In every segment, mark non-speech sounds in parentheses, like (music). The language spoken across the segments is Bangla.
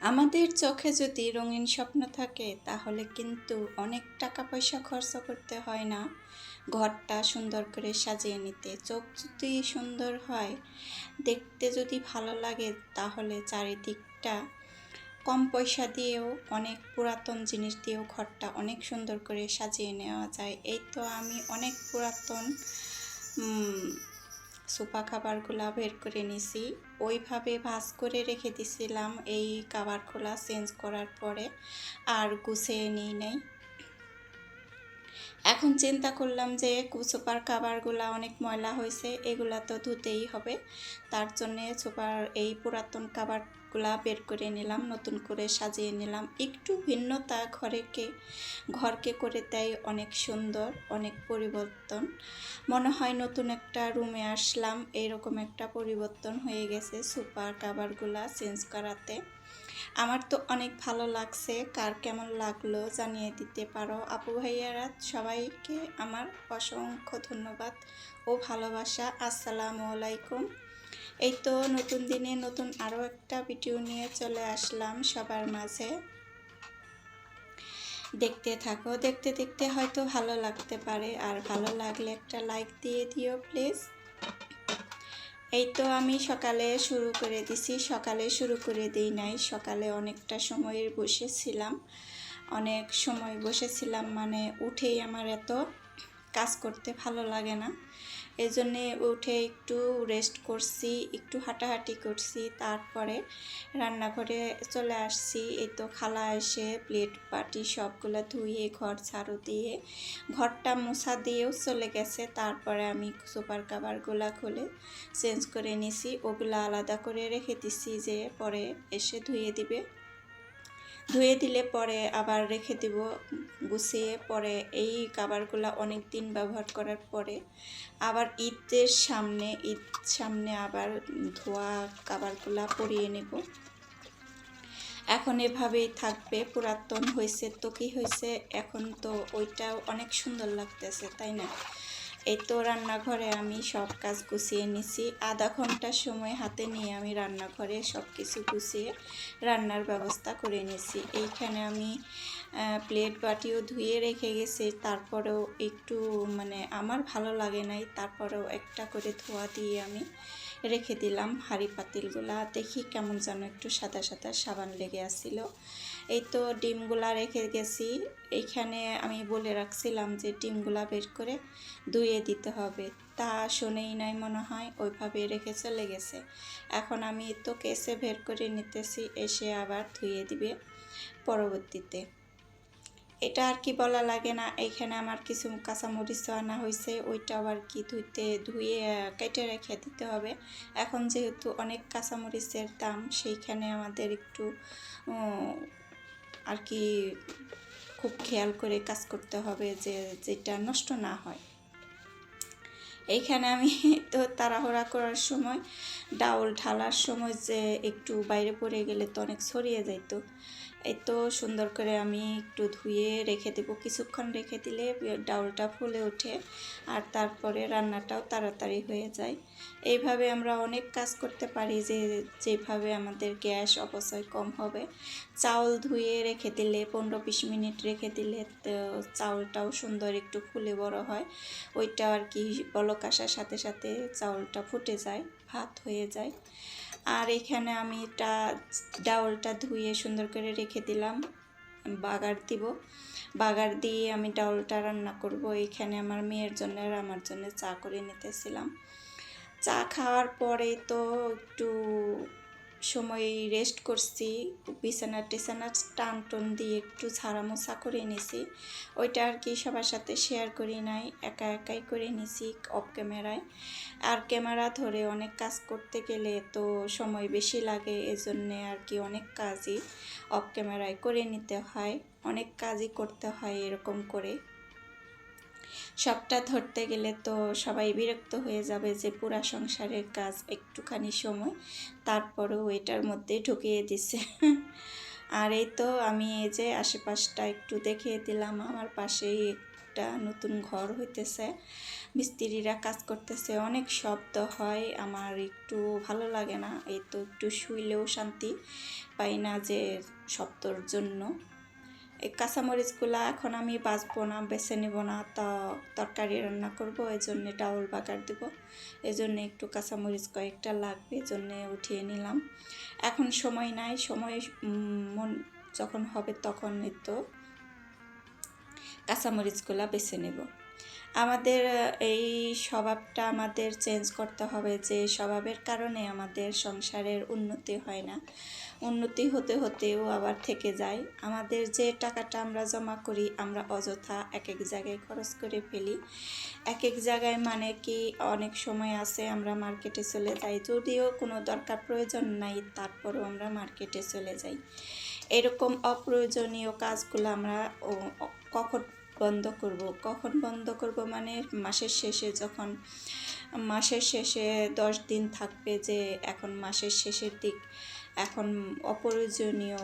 আমাদের চোখে যদি রঙিন স্বপ্ন থাকে, তাহলে কিন্তু অনেক টাকা পয়সা খরচ করতে হয় না। ঘরটা সুন্দর করে সাজিয়ে নিতে, চোখ যদি সুন্দর হয়, দেখতে যদি ভালো লাগে, তাহলে চারিদিকটা কম পয়সা দিয়েও, অনেক পুরাতন জিনিস দিয়েও ঘরটা অনেক সুন্দর করে সাজিয়ে নেওয়া যায়। এই তো আমি অনেক পুরাতন খাবারগুলো খাবারগুলা বের করে নিছি। ওইভাবে ভাজ করে রেখে দিছিলাম এই খাবারগুলো চেঞ্জ করার পরে। আর গুছিয়ে নিই নাই। এখন চিন্তা করলাম যে সোফার খাবারগুলা অনেক ময়লা হয়েছে, এগুলা তো ধুতেই হবে। তার জন্যে সোফার এই পুরাতন খাবারগুলা বের করে নিলাম, নতুন করে সাজিয়ে নিলাম। একটু ভিন্নতা ঘরেকে, ঘরকে করে দেয় অনেক সুন্দর, অনেক পরিবর্তন। মনে হয় নতুন একটা রুমে আসলাম, এরকম একটা পরিবর্তন হয়ে গেছে সুপার কাভারগুলা চেঞ্জ করাতে। আমার তো অনেক ভালো লাগছে। কার কেমন লাগল জানিয়ে দিতে পারো। আপু ভাইয়ারা, সবাইকে আমার অসংখ্য ধন্যবাদ ও ভালোবাসা। আসসালামু আলাইকুম। এই তো নতুন দিনে নতুন আরও একটা ভিডিও নিয়ে চলে আসলাম সবার মাঝে। দেখতে থাকো। দেখতে দেখতে হয়তো ভালো লাগতে পারে। আর ভালো লাগলে একটা লাইক দিয়ে দিও প্লিজ এই তো আমি সকালে শুরু করে দিছি। সকালে শুরু করে দিই নাই। সকালে অনেকটা সময় বসেছিলাম। অনেক সময় বসেছিলাম মানে উঠেই আমার এত কাজ করতে ভালো লাগে না। এই জন্যে উঠে একটু রেস্ট করছি, একটু হাঁটাহাঁটি করছি, তারপরে রান্নাঘরে চলে আসছি। এই তো খালা এসে প্লেট বাটি সবগুলো ধুয়ে, ঘর ঝাড়ু দিয়ে, ঘরটা মোছা দিয়েও চলে গেছে। তারপরে আমি সুপার কাভারগুলা খুলে চেঞ্জ করে নিছি। ওগুলো আলাদা করে রেখে দিছি যে পরে এসে ধুয়ে দিবে। ধুয়ে দিলে পরে আবার রেখে দিব। গুছিয়ে পরে এই কাবারগুলো অনেক দিন ব্যবহার করার পরে আবার ঈদের সামনে, ঈদ সামনে আবার ধোয়া কাবারগুলা পরিয়ে নেব। এখন এভাবেই থাকবে, পুরাতন হয়েছে তো কি হয়েছে এখন তো ওইটাও অনেক সুন্দর লাগতেছে, তাই না? এই তো রান্নাঘরে আমি সব কাজ গুছিয়ে নিছি। আধা ঘণ্টার সময় হাতে নিয়ে আমি রান্নাঘরে সব কিছু গুছিয়ে রান্নার ব্যবস্থা করে নিছি। এইখানে আমি প্লেট বাটিও ধুয়ে রেখে গেছি। তারপরেও একটু মানে আমার ভালো লাগে নাই। তারপরেও একটা করে ধোয়া দিয়ে আমি রেখে দিলাম হাঁড়ি পাতিলগুলা। দেখি কেমন যেন একটু সাদা সাদা সাবান লেগে আসছিল এই তো ডিমগুলা রেখে গেছি। এইখানে আমি বলে রাখছিলাম যে ডিমগুলা বের করে ধুয়ে দিতে হবে। তা শোনেই নাই মনে হয়, ওইভাবে রেখে চলে গেছে। এখন আমি তো কেসে বের করে নিতেছি, এসে আবার ধুয়ে দিবে পরবর্তীতে। এটা আর কি বলা লাগে না এখানে আমার কিছু কাঁচামরিচ আনা হয়েছে ওইটাও আর কি ধুইতে, ধুয়ে কেটে রেখে দিতে হবে। এখন যেহেতু অনেক কাঁচামরিচের দাম, সেইখানে আমাদের একটু আর কি খুব খেয়াল করে কাজ করতে হবে যে, যেটা নষ্ট না হয়। এইখানে আমি (laughs) তো তাড়াহুড়া করার সময়, ডাউল ঢালার সময় যে একটু বাইরে পড়ে গেলে তো অনেক ছড়িয়ে যাইতো। এই তো সুন্দর করে আমি একটু ধুয়ে রেখে দেবো, কিছুক্ষণ রেখে দিলে ডাউলটা ফুলে ওঠে আর তারপরে রান্নাটাও তাড়াতাড়ি হয়ে যায়। এইভাবে আমরা অনেক কাজ করতে পারি যে যেভাবে আমাদের গ্যাস অপচয় কম হবে। চাউল ধুয়ে রেখে দিলে, পনেরো বিশ মিনিট রেখে দিলে চাউলটাও সুন্দর একটু ফুলে বড় হয়। ওইটা আর কি বলক আসার সাথে সাথে চাউলটা ফুটে যায়, ভাত হয়ে যায়। আর এখানে আমি এটা ডাউলটা ধুয়ে সুন্দর করে রেখে দিলাম বাগার দিব। বাগার দিয়ে আমি ডাউলটা রান্না করব। এখানে আমার মেয়ের জন্য আর আমার জন্য চা করে নিতেছিলাম। চা খাওয়ার পরে তো একটু সময় রেস্ট করছি বিছানা টিছানা টান টন দিয়ে একটু ঝাড়া মোছা করে নিছি। ওইটা আর কি সবার সাথে শেয়ার করি নাই, একা একাই করে নিছি অফ ক্যামেরায় আর ক্যামেরা ধরে অনেক কাজ করতে গেলে তো সময় বেশি লাগে, এজন্যে আর কি অনেক কাজই অফ ক্যামেরায় করে নিতে হয়, অনেক কাজই করতে হয় এরকম করে। সবটা ধরতে গেলে তো সবাই বিরক্ত হয়ে যাবে যে পুরা সংসারের কাজ একটুখানি সময়, তারপরেও এটার মধ্যে ঢুকিয়ে দিছে। আর এই তো আমি এই যে আশেপাশটা একটু দেখিয়ে দিলাম, আমার পাশেই একটা নতুন ঘর হইতেছে। মিস্ত্রিরা কাজ করতেছে, অনেক শব্দ হয়, আমার একটু ভালো লাগে না, এই তো একটু শুইলেও শান্তি পাই না যে শব্দর জন্য। এই কাঁচামরিচগুলো এখন আমি বাঁচবো না, বেছে নেব না, তা তরকারি রান্না করব, এই জন্যে টাউল বাগার দিব। এই জন্যে একটু কাঁচামরিচ কয়েকটা লাগবে, এই জন্যে উঠিয়ে নিলাম। এখন সময় নাই, সময় মন যখন হবে তখন তো কাঁচামরিচগুলো বেছে নেব। আমাদের এই স্বভাবটা আমাদের চেঞ্জ করতে হবে যে স্বভাবের কারণে আমাদের সংসারের উন্নতি হয় না। উন্নতি হতে হতেও আবার থেকে যায়। আমাদের যে টাকাটা আমরা জমা করি, আমরা অযথা এক এক জায়গায় খরচ করে ফেলি। এক এক জায়গায় মানে কি, অনেক সময় আছে আমরা মার্কেটে চলে যাই, যদিও কোনো দরকার প্রয়োজন নাই, তারপরও আমরা মার্কেটে চলে যাই। এরকম অপ্রয়োজনীয় কাজগুলো আমরা কখন বন্ধ করব। কখন বন্ধ করব মানে মাসের শেষে যখন, মাসের শেষে দশ দিন থাকবে যে এখন মাসের শেষের দিক। এখন অপ্রয়োজনীয়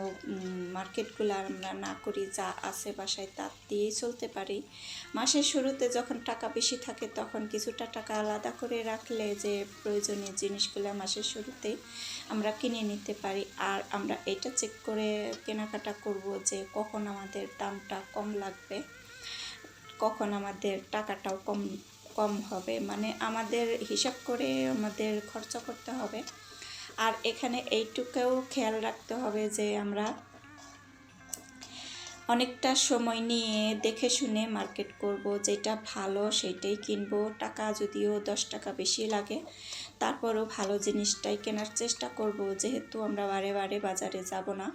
মার্কেটগুলো আমরা না করি, যা আছে বাসায় তা দিয়েই চলতে পারি। মাসের শুরুতে যখন টাকা বেশি থাকে তখন কিছুটা টাকা আলাদা করে রাখলে যে প্রয়োজনীয় জিনিসগুলো মাসের শুরুতে আমরা কিনে নিতে পারি। আর আমরা এটা চেক করে কেনাকাটা করব যে কখন আমাদের দামটা কম লাগবে। কখন আমাদের টাকাটাও কম কম হবে। মানে আমাদের হিসাব করে আমাদের খরচ করতে হবে। আর এখানে এইটুকুও খেয়াল রাখতে হবে যে আমরা অনেকটা সময় নিয়ে দেখে শুনে মার্কেট করব, যেটা ভালো সেইটাই কিনবো। টাকা যদিও দশ টাকা বেশি লাগে, তারপরও ভালো জিনিসটাই কেনার চেষ্টা করব। যেহেতু আমরা বারে বারে বাজারে যাব না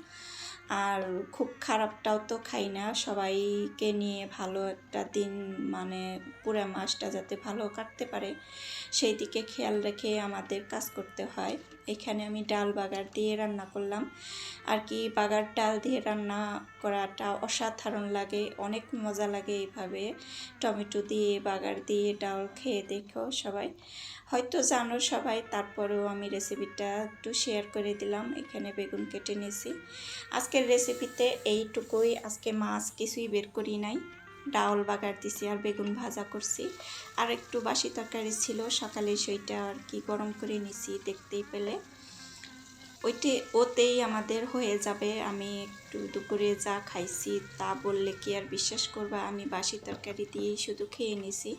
আর খুব খারাপটাও তো খাই না। সবাইকে নিয়ে ভালো একটা দিন মানে পুরো মাসটা যাতে ভালো কাটতে পারে সেই দিকে খেয়াল রেখে আমাদের কাজ করতে হয়। এখানে আমি ডাল বাগার দিয়ে রান্না করলাম। আর কি বাগার ডাল দিয়ে রান্না করাটা অসাধারণ লাগে, অনেক মজা লাগে এইভাবে। টমেটো দিয়ে, বাগার দিয়ে ডাল খেয়ে দেখো সবাই। হয়তো জানো সবাই, তারপরেও আমি রেসিপিটা একটু শেয়ার করে দিলাম, এখানে বেগুন কেটে নিয়েছি। আজকের রেসিপিতে এইটুকুই, আজকে মাছ কিছুই বের করি নাই। ডাউল বাগার দিছি আর বেগুন ভাজা করছি। আর একটু বাসি তরকারি ছিল, সকালে সেইটা আর কি গরম করে নিছি দেখতেই পেলে। ওইটে, ওতেই আমাদের হয়ে যাবে। আমি একটু দুপুরে যা খাইছি তা বললে কি আর বিশ্বাস করবা? আমি বাসি তরকারি দিয়েই শুধু খেয়ে নিছি।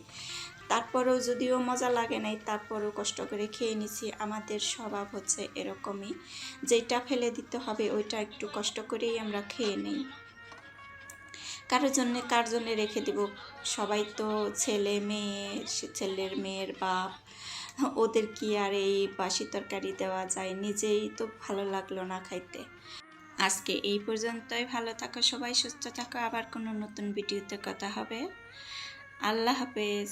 তারপরেও যদিও মজা লাগে নাই, তারপরেও কষ্ট করে খেয়ে নিছি। আমাদের স্বভাব হচ্ছে এরকমই। যেটা ফেলে দিতে হবে, ওইটা একটু কষ্ট করেই আমরা খেয়ে নিই। কারোর জন্য কার জন্য রেখে দিব? সবাই তো ছেলে মেয়ে ছেলের মেয়ের বাপ। ওদের কি আর এই বাসি তরকারি দেওয়া যায়? নিজেই তো ভালো লাগল না খাইতে। আজকে এই পর্যন্তই। ভালো থাকো সবাই, সুস্থ থাকো। আবার কোনো নতুন ভিডিওতে কথা হবে। আল্লাহ হাফেজ।